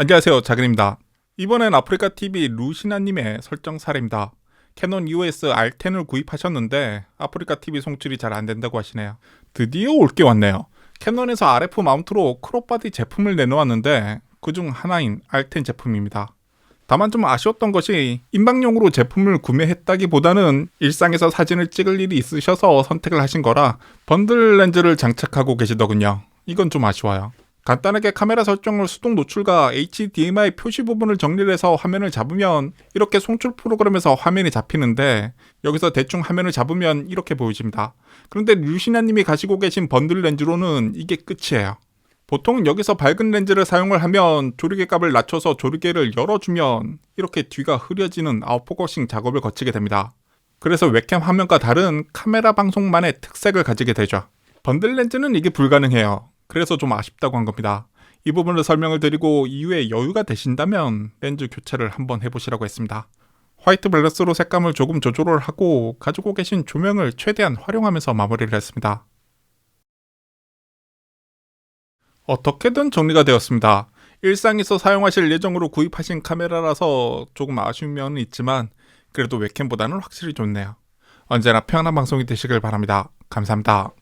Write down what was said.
안녕하세요 작은입니다. 이번엔 아프리카 TV 루시나님의 설정 사례입니다. 캐논 EOS R10을 구입하셨는데 아프리카 TV 송출이 잘 안 된다고 하시네요. 드디어 올 게 왔네요. 캐논에서 RF 마운트로 크롭바디 제품을 내놓았는데 그중 하나인 R10 제품입니다. 다만 좀 아쉬웠던 것이 인방용으로 제품을 구매했다기보다는 일상에서 사진을 찍을 일이 있으셔서 선택을 하신 거라 번들 렌즈를 장착하고 계시더군요. 이건 좀 아쉬워요. 간단하게 카메라 설정을 수동 노출과 HDMI 표시 부분을 정리를 해서 화면을 잡으면 이렇게 송출 프로그램에서 화면이 잡히는데 여기서 대충 화면을 잡으면 이렇게 보여집니다. 그런데 류신아님이 가지고 계신 번들 렌즈로는 이게 끝이에요. 보통 여기서 밝은 렌즈를 사용을 하면 조리개 값을 낮춰서 조리개를 열어주면 이렇게 뒤가 흐려지는 아웃포커싱 작업을 거치게 됩니다. 그래서 웹캠 화면과 다른 카메라 방송만의 특색을 가지게 되죠. 번들 렌즈는 이게 불가능해요. 그래서 좀 아쉽다고 한 겁니다. 이 부분을 설명을 드리고 이후에 여유가 되신다면 렌즈 교체를 한번 해보시라고 했습니다. 화이트 밸런스로 색감을 조금 조절을 하고 가지고 계신 조명을 최대한 활용하면서 마무리를 했습니다. 어떻게든 정리가 되었습니다. 일상에서 사용하실 예정으로 구입하신 카메라라서 조금 아쉬운 면은 있지만 그래도 웹캠보다는 확실히 좋네요. 언제나 편안한 방송이 되시길 바랍니다. 감사합니다.